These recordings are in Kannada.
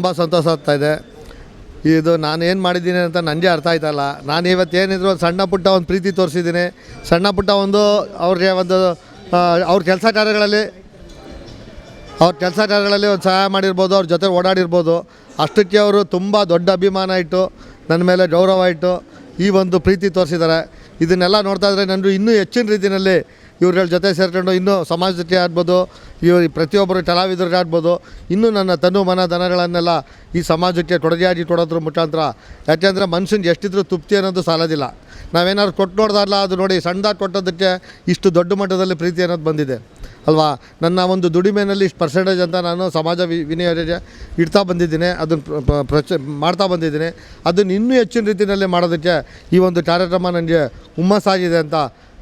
ತುಂಬ ಸಂತೋಷ ಆಗ್ತಾ ಇದೆ. ಇದು ನಾನು ಏನು ಮಾಡಿದ್ದೀನಿ ಅಂತ ನನಗೆ ಅರ್ಥ ಆಯ್ತಲ್ಲ. ನಾನು ಇವತ್ತು ಏನಿದ್ರು ಒಂದು ಸಣ್ಣ ಪುಟ್ಟ ಒಂದು ಪ್ರೀತಿ ತೋರಿಸಿದ್ದೀನಿ. ಸಣ್ಣ ಪುಟ್ಟ ಒಂದು ಅವ್ರಿಗೆ ಒಂದು ಅವ್ರ ಕೆಲಸ ಕಾರ್ಯಗಳಲ್ಲಿ, ಅವ್ರ ಕೆಲಸ ಕಾರ್ಯಗಳಲ್ಲಿ ಒಂದು ಸಹಾಯ ಮಾಡಿರ್ಬೋದು, ಅವ್ರ ಜೊತೆ ಓಡಾಡಿರ್ಬೋದು. ಅಷ್ಟಕ್ಕೆ ಅವರು ತುಂಬ ದೊಡ್ಡ ಅಭಿಮಾನ ಇಟ್ಟು, ನನ್ನ ಮೇಲೆ ಗೌರವ ಇಟ್ಟು ಈ ಒಂದು ಪ್ರೀತಿ ತೋರಿಸಿದ್ದಾರೆ. ಇದನ್ನೆಲ್ಲ ನೋಡ್ತಾ ಇದ್ರೆ ನನಗೆ ಇನ್ನೂ ಹೆಚ್ಚಿನ ರೀತಿಯಲ್ಲಿ ಇವ್ರಗಳ ಜೊತೆ ಸೇರ್ಕೊಂಡು ಇನ್ನೂ ಸಮಾಜ ಜೊತೆ ಆಡ್ಬೋದು, ಇವ್ರು ಪ್ರತಿಯೊಬ್ಬರು ಕಲಾವಿದರಿಗೆ ಆಡ್ಬೋದು. ಇನ್ನೂ ನನ್ನ ತನು ಮನ ದನಗಳನ್ನೆಲ್ಲ ಈ ಸಮಾಜಕ್ಕೆ ಕೊಡುಗೆಯಾಗಿ ಕೊಡೋದ್ರ ಮುಖಾಂತರ. ಯಾಕೆಂದರೆ ಮನುಷ್ಯನಿಗೆ ಎಷ್ಟಿದ್ರೂ ತೃಪ್ತಿ ಅನ್ನೋದು ಸಾಲೋದಿಲ್ಲ. ನಾವೇನಾದ್ರು ಕೊಟ್ಟು ನೋಡ್ದಾರಲ್ಲ ಅದು ನೋಡಿ ಸಣ್ಣದಾಗಿ ಕೊಟ್ಟೋದಕ್ಕೆ ಇಷ್ಟು ದೊಡ್ಡ ಮಟ್ಟದಲ್ಲಿ ಪ್ರೀತಿ ಅನ್ನೋದು ಬಂದಿದೆ. ಅಲ್ವಾ? ನನ್ನ ಒಂದು ದುಡಿಮೆನಲ್ಲಿ ಇಷ್ಟು ಪರ್ಸೆಂಟೇಜ್ ಅಂತ ನಾನು ಸಮಾಜ ವಿ ಇಡ್ತಾ ಬಂದಿದ್ದೀನಿ ಅದನ್ನು ಪ್ರಚ, ಮಾಡ್ತಾ ಬಂದಿದ್ದೀನಿ. ಅದನ್ನು ಇನ್ನೂ ಹೆಚ್ಚಿನ ರೀತಿಯಲ್ಲಿ ಮಾಡೋದಕ್ಕೆ ಈ ಒಂದು ಕಾರ್ಯಕ್ರಮ ನನಗೆ ಹುಮ್ಮಸ್ಸಾಗಿದೆ ಅಂತ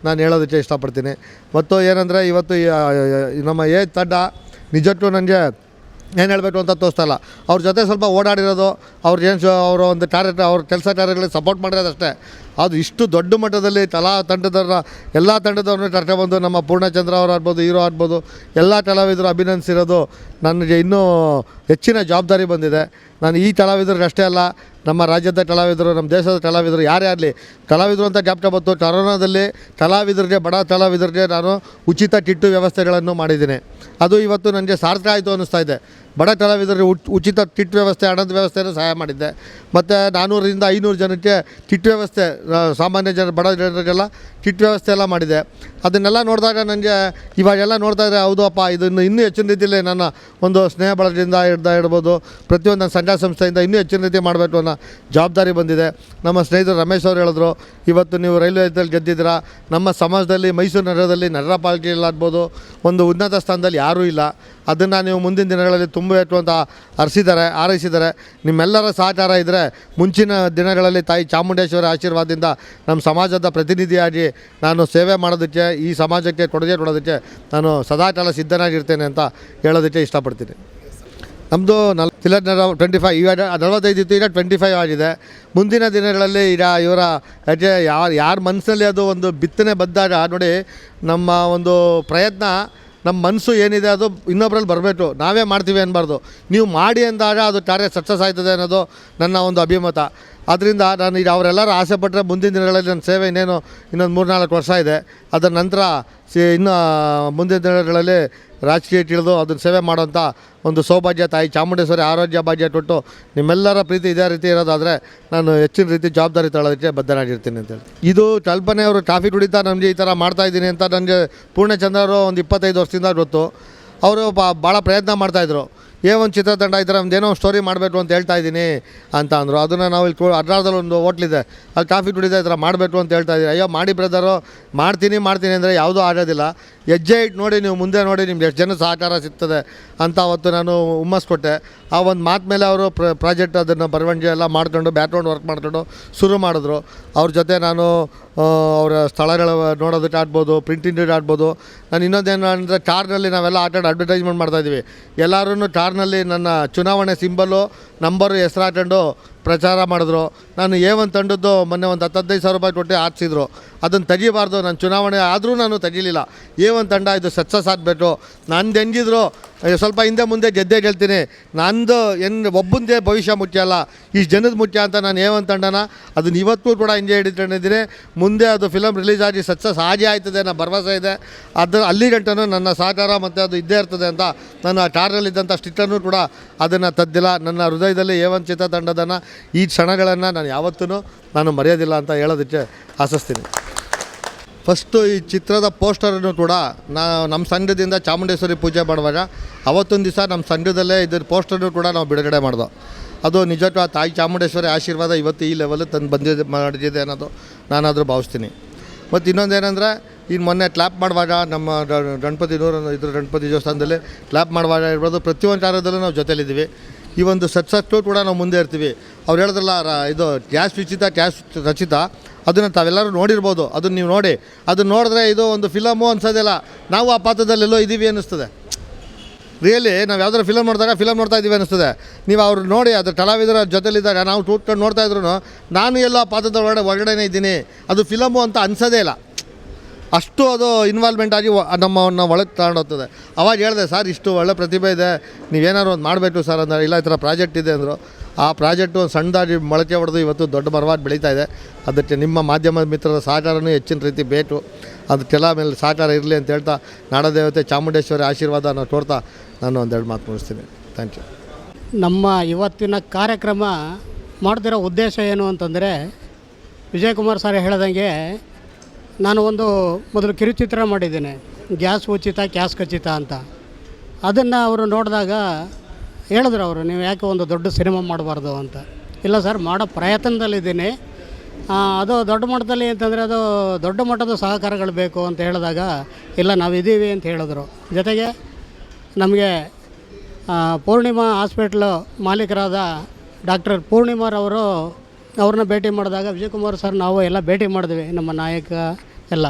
ನಾನು ಹೇಳೋದಕ್ಕೆ ಇಷ್ಟಪಡ್ತೀನಿ. ಮತ್ತು ಏನಂದರೆ ಇವತ್ತು ನಮ್ಮ ಏ ತಂಡ ನಿಜಕ್ಕೂ ನನಗೆ ಏನು ಹೇಳಬೇಕು ಅಂತ ತೋರಿಸ್ತಾ ಇಲ್ಲ. ಅವ್ರ ಜೊತೆ ಸ್ವಲ್ಪ ಓಡಾಡಿರೋದು, ಅವ್ರ ಏನು ಅವರ ಒಂದು ಕಾರ್ಯ ಅವ್ರ ಕೆಲಸ ಕಾರ್ಯಗಳಿಗೆ ಸಪೋರ್ಟ್ ಮಾಡಿರೋದಷ್ಟೇ ಅದು ಇಷ್ಟು ದೊಡ್ಡ ಮಟ್ಟದಲ್ಲಿ ತಲಾ ತಂಡದವ್ರ ಎಲ್ಲ ತಂಡದವ್ರನ್ನ ಕರ್ಕೊಬಂದು ನಮ್ಮ ಪೂರ್ಣಚಂದ್ರ ಅವ್ರು ಆಗ್ಬೋದು, ಹೀರೋ ಆಗ್ಬೋದು, ಎಲ್ಲ ಕಲಾವಿದರು ಅಭಿನಂದಿಸಿರೋದು, ನನಗೆ ಇನ್ನೂ ಹೆಚ್ಚಿನ ಜವಾಬ್ದಾರಿ ಬಂದಿದೆ. ನಾನು ಈ ಕಲಾವಿದರಿಗೆ ಅಷ್ಟೇ ಅಲ್ಲ ನಮ್ಮ ರಾಜ್ಯದ ಕಲಾವಿದರು, ನಮ್ಮ ದೇಶದ ಕಲಾವಿದರು ಯಾರೇ ಆಗಲಿ, ಕಲಾವಿದರು ಅಂತ ಜ್ಞಾಪಕ ಬಂತು, ಕರೋನಾದಲ್ಲಿ ಕಲಾವಿದರಿಗೆ, ಬಡ ಕಲಾವಿದರಿಗೆ ನಾನು ಉಚಿತ ಕಿಟ್ಟು ವ್ಯವಸ್ಥೆಗಳನ್ನು ಮಾಡಿದ್ದೀನಿ. ಅದು ಇವತ್ತು ನನಗೆ ಸಾರ್ಥಕ ಆಯಿತು ಅನ್ನಿಸ್ತಾ ಇದೆ. ಬಡ ಕಲಾವಿದರಿಗೆ ಉಚ್- ಉಚಿತ ಕಿಟ್ ವ್ಯವಸ್ಥೆ, ಹಣದ ವ್ಯವಸ್ಥೆಯನ್ನು ಸಹಾಯ ಮಾಡಿದ್ದೆ ಮತ್ತು ನಾನ್ನೂರರಿಂದ ಐನೂರು ಜನಕ್ಕೆ ಕಿಟ್ ವ್ಯವಸ್ಥೆ ಸಾಮಾನ್ಯ ಜನ, ಬಡ ಜನರಿಗೆಲ್ಲ ಕಿಟ್ ವ್ಯವಸ್ಥೆ ಎಲ್ಲ ಮಾಡಿದೆ. ಅದನ್ನೆಲ್ಲ ನೋಡಿದಾಗ ನನಗೆ ಇವಾಗೆಲ್ಲ ಹೌದಪ್ಪ ಹೌದು ಅಪ್ಪ, ಇದನ್ನು ಇನ್ನೂ ಹೆಚ್ಚಿನ ರೀತಿಯಲ್ಲಿ ನನ್ನ ಒಂದು ಸ್ನೇಹ ಬಳಗದಿಂದ ಹಿಡ್ದ ಇಡ್ಬೋದು. ಪ್ರತಿಯೊಂದು ನನ್ನ ಸಂಘ ಸಂಸ್ಥೆಯಿಂದ ಇನ್ನೂ ಹೆಚ್ಚಿನ ರೀತಿ ಮಾಡಬೇಕು ಅನ್ನೋ ಜವಾಬ್ದಾರಿ ಬಂದಿದೆ. ನಮ್ಮ ಸ್ನೇಹಿತರು ರಮೇಶ್ ಅವರು ಹೇಳಿದ್ರು, ಇವತ್ತು ನೀವು ರೈಲ್ವೆ ಇದ್ದಲ್ಲಿ ಗೆದ್ದಿದ್ದೀರಾ? ನಮ್ಮ ಸಮಾಜದಲ್ಲಿ, ಮೈಸೂರು ನಗರದಲ್ಲಿ ನಗರ ಪಾಲಿಕೆಗಳಾಗ್ಬೋದು ಒಂದು ಉನ್ನತ ಸ್ಥಾನದಲ್ಲಿ ಯಾರೂ ಇಲ್ಲ. ಅದನ್ನು ನೀವು ಮುಂದಿನ ದಿನಗಳಲ್ಲಿ ತುಂಬಬೇಕು ಅಂತ ಹರಿಸಿದ್ದಾರೆ ಹಾರೈಸಿದ್ದಾರೆ. ನಿಮ್ಮೆಲ್ಲರ ಸಹಕಾರ ಇದ್ದರೆ ಮುಂಚಿನ ದಿನಗಳಲ್ಲಿ ತಾಯಿ ಚಾಮುಂಡೇಶ್ವರಿ ಆಶೀರ್ವಾದದಿಂದ ನಮ್ಮ ಸಮಾಜದ ಪ್ರತಿನಿಧಿಯಾಗಿ ನಾನು ಸೇವೆ ಮಾಡೋದಕ್ಕೆ, ಈ ಸಮಾಜಕ್ಕೆ ಕೊಡುಗೆ ಕೊಡೋದಕ್ಕೆ ನಾನು ಸದಾಕಾಲ ಸಿದ್ಧನಾಗಿರ್ತೇನೆ ಅಂತ ಹೇಳೋದಕ್ಕೆ ಇಷ್ಟಪಡ್ತೀನಿ. ನಮ್ಮದು ನಲ್ ತಿಲಕ್ ಟ್ವೆಂಟಿ ಫೈವ್ ಇವಾಗ ನಲವತ್ತೈದು ಇತ್ತು, ಈಗ ಟ್ವೆಂಟಿ ಫೈವ್ ಆಗಿದೆ. ಮುಂದಿನ ದಿನಗಳಲ್ಲಿ ಈಗ ಇವರ ಯಾಕೆ ಯಾರು, ಯಾರ ಮನಸ್ಸಲ್ಲಿ ಅದು ಒಂದು ಬಿತ್ತನೆ ಬಂದಾಗ ನೋಡಿ ನಮ್ಮ ಒಂದು ಪ್ರಯತ್ನ ನಮ್ಮ ಮನಸ್ಸು ಏನಿದೆ ಅದು ಇನ್ನೊಬ್ರಲ್ಲಿ ಬರಬೇಕು. ನಾವೇ ಮಾಡ್ತೀವಿ ಅನ್ನಬಾರ್ದು ನೀವು ಮಾಡಿ ಅಂದಾಗ ಅದು ಕಾರ್ಯ ಸಕ್ಸಸ್ ಆಯ್ತದೆ ಅನ್ನೋದು ನನ್ನ ಒಂದು ಅಭಿಮತ. ಆದ್ದರಿಂದ ನಾನು ಇದು ಅವರೆಲ್ಲರೂ ಆಸೆ ಪಟ್ಟರೆ ಮುಂದಿನ ದಿನಗಳಲ್ಲಿ ನನ್ನ ಸೇವೆ ಇನ್ನೇನು ಇನ್ನೊಂದು ಮೂರು ನಾಲ್ಕು ವರ್ಷ ಇದೆ. ಅದರ ನಂತರ ಸಿ ಇನ್ನು ಮುಂದಿನ ದಿನಗಳಲ್ಲಿ ರಾಜಕೀಯ ತಿಳಿದು ಅದನ್ನು ಸೇವೆ ಮಾಡೋಂಥ ಒಂದು ಸೌಭಾಗ್ಯ ತಾಯಿ ಚಾಮುಂಡೇಶ್ವರಿ ಆರೋಗ್ಯ ಭಾಗ್ಯ ಕೊಟ್ಟು ನಿಮ್ಮೆಲ್ಲರ ಪ್ರೀತಿ ಇದೇ ರೀತಿ ಇರೋದಾದರೆ ನಾನು ಹೆಚ್ಚಿನ ರೀತಿ ಜವಾಬ್ದಾರಿ ತಗೊಳ್ಳೋದಕ್ಕೆ ಬದ್ಧನಾಗಿರ್ತೀನಿ ಅಂತೇಳಿ ಇದು ಕಲ್ಪನೆ ಅವರು ಕಾಫಿ ಕುಡಿತಾ ನನಗೆ ಈ ಥರ ಮಾಡ್ತಾಯಿದ್ದೀನಿ ಅಂತ ನನಗೆ ಪೂರ್ಣಚಂದ್ರ ಅವರು ಒಂದು ಇಪ್ಪತ್ತೈದು ವರ್ಷದಿಂದ ಗೊತ್ತು. ಅವರು ಭಾಳ ಪ್ರಯತ್ನ ಮಾಡ್ತಾಯಿದ್ರು ಏ ಒಂದು ಚಿತ್ರತಂಡ ಈ ಥರ ಒಂದು ಏನೋ ಒಂದು ಸ್ಟೋರಿ ಮಾಡಬೇಕು ಅಂತ ಹೇಳ್ತಾ ಇದ್ದೀನಿ ಅಂತ ಅಂದರು. ಅದನ್ನು ನಾವು ಇಲ್ಲಿ ಕೋ ಅಡ್ರಾದಲ್ಲಿ ಒಂದು ಹೋಟ್ಲಿದೆ ಅಲ್ಲಿ ಕಾಫಿ ಕುಡಿದ ಈ ಥರ ಮಾಡಬೇಕು ಅಂತ ಹೇಳ್ತಾ ಇದ್ದೀನಿ. ಅಯ್ಯೋ, ಮಾಡಿ ಬ್ರದರು ಮಾಡ್ತೀನಿ ಮಾಡ್ತೀನಿ ಅಂದರೆ ಯಾವುದೂ ಆಗೋದಿಲ್ಲ. ಹೆಜ್ಜೆ ಇಟ್ಟು ನೋಡಿ, ನೀವು ಮುಂದೆ ನೋಡಿ ನಿಮ್ಗೆ ಎಷ್ಟು ಜನ ಸಹಕಾರ ಸಿಗ್ತದೆ ಅಂತ ಅವತ್ತು ನಾನು ಹುಮ್ಮಸ್ ಕೊಟ್ಟೆ ಆ ಒಂದು ಮಾತು ಮೇಲೆ ಅವರು ಪ್ರ ಪ್ರಾಜೆಕ್ಟ್ ಅದನ್ನು ಬರವಣಿಗೆ ಎಲ್ಲ ಮಾಡ್ಕೊಂಡು ಬ್ಯಾಕ್ಗ್ರೌಂಡ್ ವರ್ಕ್ ಮಾಡ್ಕೊಂಡು ಶುರು ಮಾಡಿದ್ರು. ಅವ್ರ ಜೊತೆ ನಾನು ಅವರ ಸ್ಥಳಗಳ ನೋಡೋದಕ್ಕೆ ಆಡ್ಬೋದು ಪ್ರಿಂಟಿಂಗ್ ಆಡ್ಬೋದು ನಾನು ಇನ್ನೊಂದೇನು ಅಂದರೆ ಕಾರ್ನಲ್ಲಿ ನಾವೆಲ್ಲ ಆಟ ಅಡ್ವರ್ಟೈಸ್ಮೆಂಟ್ ಮಾಡ್ತಾಯಿದ್ದೀವಿ ಎಲ್ಲರೂ ಕಾರ್ನಲ್ಲಿ ನನ್ನ ಚುನಾವಣೆ ಸಿಂಬಲ್ಲು ನಂಬರು ಹೆಸರು ಹಾಕೊಂಡು ಪ್ರಚಾರ ಮಾಡಿದ್ರು. ನಾನು ಏ ಒಂದು ತಂಡದ್ದು ಮೊನ್ನೆ ಒಂದು ಹತ್ತು ಹದಿನೈದು ಸಾವಿರ ರೂಪಾಯಿ ಕೊಟ್ಟು ಹಾಕ್ಸಿದ್ರು. ಅದನ್ನು ತೆಗಿಬಾರ್ದು. ನಾನು ಚುನಾವಣೆ ಆದರೂ ನಾನು ತೆಗಿಲಿಲ್ಲ. ಏ ಒಂದು ತಂಡ ಇದು ಸಕ್ಸಸ್ ಆಗಬೇಕು ನಂದು ಹೆಂಗಿದ್ರು ಸ್ವಲ್ಪ ಹಿಂದೆ ಮುಂದೆ ಗೆದ್ದೆ ಗೆಲ್ತೀನಿ. ನಂದು ಏನು ಒಬ್ಬಂದೇ ಭವಿಷ್ಯ ಮುಖ್ಯ ಅಲ್ಲ. ಈ ಜನದ ಮುಖ್ಯ ಅಂತ ನಾನು ಏ ಒಂದು ತಂಡನ ಅದನ್ನ ಇವತ್ತು ಕೂಡ ಹಿಂದೆ ಹಿಡಿಕೊಂಡಿದ್ದೀನಿ. ಮುಂದೆ ಅದು ಫಿಲಮ್ ರಿಲೀಸ್ ಆಗಿ ಸಕ್ಸಸ್ ಆಗಿ ಆಯ್ತದೆ ಅನ್ನೋ ಭರವಸೆ ಇದೆ. ಅದು, ಅಲ್ಲಿ ಗಂಟನೂ ನನ್ನ ಸಹಕಾರ ಮತ್ತು ಅದು ಇದ್ದೇ ಇರ್ತದೆ ಅಂತ ನನ್ನ ಟಾರ್ನಲ್ಲಿದ್ದಂಥ ಸ್ಟಿಟ್ಟನ್ನು ಕೂಡ ಅದನ್ನು ತದ್ದಿಲ್ಲ. ನನ್ನ ಹೃದಯದಲ್ಲಿ ಏ ಒಂದು ಚಿತ್ರತಂಡದನ್ನು ಈ ಕ್ಷಣಗಳನ್ನು ನಾನು ಯಾವತ್ತೂ ನಾನು ಮರೆಯೋದಿಲ್ಲ ಅಂತ ಹೇಳೋದಕ್ಕೆ ಆಶಿಸ್ತೀನಿ. ಫಸ್ಟು ಈ ಚಿತ್ರದ ಪೋಸ್ಟರನ್ನು ಕೂಡ ನಾ, ನಮ್ಮ ಸಂಘದಿಂದ ಚಾಮುಂಡೇಶ್ವರಿ ಪೂಜೆ ಮಾಡುವಾಗ ಅವತ್ತೊಂದು ದಿವಸ ನಮ್ಮ ಸಂಘದಲ್ಲೇ ಇದ್ರ ಪೋಸ್ಟರ್ನು ಕೂಡ ನಾವು ಬಿಡುಗಡೆ ಮಾಡ್ದೋ. ಅದು ನಿಜಕ್ಕೂ ಆ ತಾಯಿ ಚಾಮುಂಡೇಶ್ವರಿ ಆಶೀರ್ವಾದ ಇವತ್ತು ಈ ಲೆವೆಲ್ ತಂದು ಬಂದಿದೆ ಮಾಡಿದೆ ಅನ್ನೋದು ನಾನಾದರೂ ಭಾವಿಸ್ತೀನಿ. ಮತ್ತು ಇನ್ನೊಂದೇನೆಂದರೆ ಇನ್ನು ಮೊನ್ನೆ ಕ್ಲಾಪ್ ಮಾಡುವಾಗ ನಮ್ಮ ಗಣಪತಿ ನೂರ ಇದ್ರ ಗಣಪತಿ ದೇವಸ್ಥಾನದಲ್ಲಿ ಕ್ಲಾಪ್ ಮಾಡುವಾಗ ಇರ್ಬೋದು, ಪ್ರತಿಯೊಂದು ಕಾರ್ಯದಲ್ಲೂ ನಾವು ಜೊತೆಲಿದ್ದೀವಿ. ಈ ಒಂದು ಸತ್ಸತ್ವ ಕೂಡ ನಾವು ಮುಂದೆ ಇರ್ತೀವಿ. ಅವ್ರು ಹೇಳಿದ್ರಲ್ಲ ಇದು ಕ್ಯಾಶ್ ವಿಚಿತ ಕ್ಯಾಶ್ ರಚಿತ. ಅದನ್ನು ತಾವೆಲ್ಲರೂ ನೋಡಿರ್ಬೋದು. ಅದನ್ನು ನೀವು ನೋಡಿ. ಅದನ್ನು ನೋಡಿದ್ರೆ ಇದು ಒಂದು ಫಿಲಮು ಅನ್ಸೋದಿಲ್ಲ. ನಾವು ಆ ಪಾತ್ರದಲ್ಲೆಲ್ಲೋ ಇದ್ದೀವಿ ಅನ್ನಿಸ್ತದೆ. ರಿಯಲಿ ನಾವು ಯಾವ್ದಾರು ಫಿಲಮ್ ನೋಡಿದಾಗ ಫಿಲಮ್ ನೋಡ್ತಾ ಇದ್ದೀವಿ ಅನ್ನಿಸ್ತದೆ. ನೀವು ಅವ್ರು ನೋಡಿ ಅದ್ರ ಕಲಾವಿದರ ಜೊತೆಲಿದ್ದಾಗ ನಾವು ಕೂತ್ಕೊಂಡು ನೋಡ್ತಾ ಇದ್ರು ನಾನು ಎಲ್ಲೋ ಪಾತ್ರದ ಒಳಗಡೆ ಒಳಗಡೆನೇ ಇದ್ದೀನಿ. ಅದು ಫಿಲಮು ಅಂತ ಅನ್ಸೋದೇ ಇಲ್ಲ. ಅಷ್ಟು ಅದು ಇನ್ವಾಲ್ವ್ಮೆಂಟ್ ಆಗಿ ನಮ್ಮವನ್ನು ಒಳಗೆ ತಗೊಂಡೋಗ್ತದೆ. ಅವಾಗ ಹೇಳಿದೆ, ಸರ್, ಇಷ್ಟು ಒಳ್ಳೆ ಪ್ರತಿಭೆ ಇದೆ. ನೀವೇನಾದ್ರು ಒಂದು ಮಾಡಬೇಕು ಸರ್ ಅಂದರೆ, ಇಲ್ಲ, ಈ ಥರ ಪ್ರಾಜೆಕ್ಟ್ ಇದೆ ಅಂದರು. ಆ ಪ್ರಾಜೆಕ್ಟು ಒಂದು ಸಣ್ಣದಾಗಿ ಮೊಳಕೆ ಹೊಡೆದು ಇವತ್ತು ದೊಡ್ಡ ಮರವಾಗಿ ಬೆಳೀತಾ ಇದೆ. ಅದಕ್ಕೆ ನಿಮ್ಮ ಮಾಧ್ಯಮ ಮಿತ್ರರ ಸಹಕಾರನೂ ಹೆಚ್ಚಿನ ರೀತಿ ಬೇಕು. ಅದಕ್ಕೆಲ್ಲ ಮೇಲೆ ಸಹಕಾರ ಇರಲಿ ಅಂತ ಹೇಳ್ತಾ ನಾಡದೇವತೆ ಚಾಮುಂಡೇಶ್ವರಿ ಆಶೀರ್ವಾದನ ತೋರ್ತಾ ನಾನು ಒಂದೆರಡು ಮಾತು ಮುಗಿಸ್ತೀನಿ. ಥ್ಯಾಂಕ್ ಯು ನಮ್ಮ ಇವತ್ತಿನ ಕಾರ್ಯಕ್ರಮ ಮಾಡ್ತಿರೋ ಉದ್ದೇಶ ಏನು ಅಂತಂದರೆ ವಿಜಯಕುಮಾರ್ ಸರ್ ಹೇಳ್ದಂಗೆ ನಾನು ಒಂದು ಮೊದಲು ಕಿರುಚಿತ್ರ ಮಾಡಿದ್ದೇನೆ. ಗ್ಯಾಸ್ ಉಚಿತ ಗ್ಯಾಸ್ ಖಚಿತ ಅಂತ. ಅದನ್ನು ಅವರು ನೋಡಿದಾಗ ಹೇಳಿದ್ರು ಅವರು, ನೀವು ಯಾಕೆ ಒಂದು ದೊಡ್ಡ ಸಿನಿಮಾ ಮಾಡಬಾರ್ದು ಅಂತ. ಇಲ್ಲ ಸರ್, ಮಾಡೋ ಪ್ರಯತ್ನದಲ್ಲಿದ್ದೀನಿ. ಅದು ದೊಡ್ಡ ಮಟ್ಟದಲ್ಲಿ ಅಂತಂದರೆ ಅದು ದೊಡ್ಡ ಮಟ್ಟದ ಸಹಕಾರಗಳು ಬೇಕು ಅಂತ ಹೇಳಿದಾಗ, ಇಲ್ಲ, ನಾವು ಇದ್ದೀವಿ ಅಂತ ಹೇಳಿದ್ರು. ಜೊತೆಗೆ ನಮಗೆ ಪೂರ್ಣಿಮಾ ಹಾಸ್ಪಿಟ್ಲು ಮಾಲೀಕರಾದ ಡಾಕ್ಟರ್ ಪೂರ್ಣಿಮಾರವರು ಅವ್ರನ್ನ ಭೇಟಿ ಮಾಡಿದಾಗ ವಿಜಯಕುಮಾರ್ ಸರ್, ನಾವು ಎಲ್ಲ ಭೇಟಿ ಮಾಡಿದ್ವಿ. ನಮ್ಮ ನಾಯಕ ಎಲ್ಲ.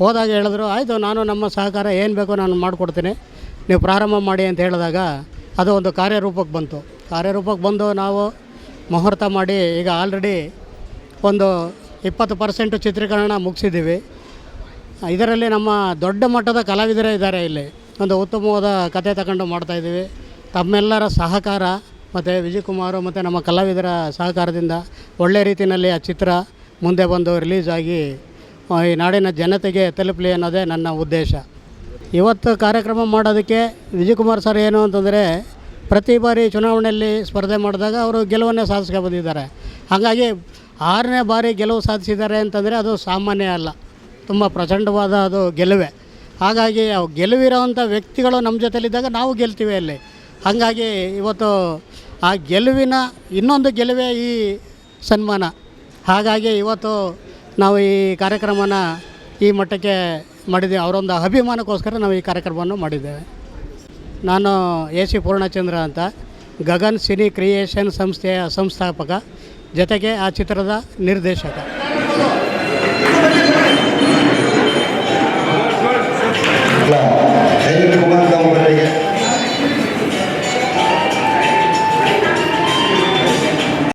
ಹೋದಾಗ ಹೇಳಿದ್ರು, ಆಯಿತು, ನಾನು ನಮ್ಮ ಸಹಕಾರ ಏನು ಬೇಕೋ ನಾನು ಮಾಡಿಕೊಡ್ತೀನಿ. ನೀವು ಪ್ರಾರಂಭ ಮಾಡಿ ಅಂತ ಹೇಳಿದಾಗ ಅದು ಒಂದು ಕಾರ್ಯರೂಪಕ್ಕೆ ಬಂತು. ಕಾರ್ಯರೂಪಕ್ಕೆ ಬಂದು ನಾವು ಮುಹೂರ್ತ ಮಾಡಿ ಈಗ ಆಲ್ರೆಡಿ ಒಂದು ಇಪ್ಪತ್ತು ಪರ್ಸೆಂಟು ಚಿತ್ರೀಕರಣ ಮುಗಿಸಿದ್ದೀವಿ. ಇದರಲ್ಲಿ ನಮ್ಮ ದೊಡ್ಡ ಮಟ್ಟದ ಕಲಾವಿದರೇ ಇದ್ದಾರೆ ಇಲ್ಲಿ. ಒಂದು ಉತ್ತಮವಾದ ಕತೆ ತಗೊಂಡು ಮಾಡ್ತಾಯಿದ್ದೀವಿ ತಮ್ಮೆಲ್ಲರ ಸಹಕಾರ ಮತ್ತು ವಿಜಯಕುಮಾರ್ ಮತ್ತು ನಮ್ಮ ಕಲಾವಿದರ ಸಹಕಾರದಿಂದ ಒಳ್ಳೆ ರೀತಿಯಲ್ಲಿ ಆ ಚಿತ್ರ ಮುಂದೆ ಬಂದು ರಿಲೀಸ್ ಆಗಿ ಈ ನಾಡಿನ ಜನತೆಗೆ ತಲುಪಲಿ ಅನ್ನೋದೇ ನನ್ನ ಉದ್ದೇಶ. ಇವತ್ತು ಕಾರ್ಯಕ್ರಮ ಮಾಡೋದಕ್ಕೆ ವಿಜಯಕುಮಾರ್ ಸರ್ ಏನು ಅಂತಂದರೆ, ಪ್ರತಿ ಬಾರಿ ಚುನಾವಣೆಯಲ್ಲಿ ಸ್ಪರ್ಧೆ ಮಾಡಿದಾಗ ಅವರು ಗೆಲುವನ್ನೇ ಸಾಧಿಸ್ಕೊ ಬಂದಿದ್ದಾರೆ. ಹಾಗಾಗಿ ಆರನೇ ಬಾರಿ ಗೆಲುವು ಸಾಧಿಸಿದ್ದಾರೆ ಅಂತಂದರೆ ಅದು ಸಾಮಾನ್ಯ ಅಲ್ಲ. ತುಂಬ ಪ್ರಚಂಡವಾದ ಅದು ಗೆಲುವೆ. ಹಾಗಾಗಿ ಗೆಲುವಿರೋವಂಥ ವ್ಯಕ್ತಿಗಳು ನಮ್ಮ ಜೊತೆಲಿದ್ದಾಗ ನಾವು ಗೆಲ್ತೀವಿ ಅಲ್ಲಿ. ಹಾಗಾಗಿ ಇವತ್ತು ಆ ಗೆಲುವಿನ ಇನ್ನೊಂದು ಗೆಲುವೆ ಈ ಸನ್ಮಾನ. ಹಾಗಾಗಿ ಇವತ್ತು ನಾವು ಈ ಕಾರ್ಯಕ್ರಮನ ಈ ಮಟ್ಟಕ್ಕೆ ಮಾಡಿದ್ದೀವಿ. ಅವರೊಂದು ಅಭಿಮಾನಕ್ಕೋಸ್ಕರ ನಾವು ಈ ಕಾರ್ಯಕ್ರಮವನ್ನು ಮಾಡಿದ್ದೇವೆ. ನಾನು ಎ ಸಿ ಪೂರ್ಣಚಂದ್ರ ಅಂತ, ಗಗನ್ ಸಿನಿ ಕ್ರಿಯೇಷನ್ ಸಂಸ್ಥೆಯ ಸಂಸ್ಥಾಪಕ, ಜೊತೆಗೆ ಆ ಚಿತ್ರದ ನಿರ್ದೇಶಕ. Yeah.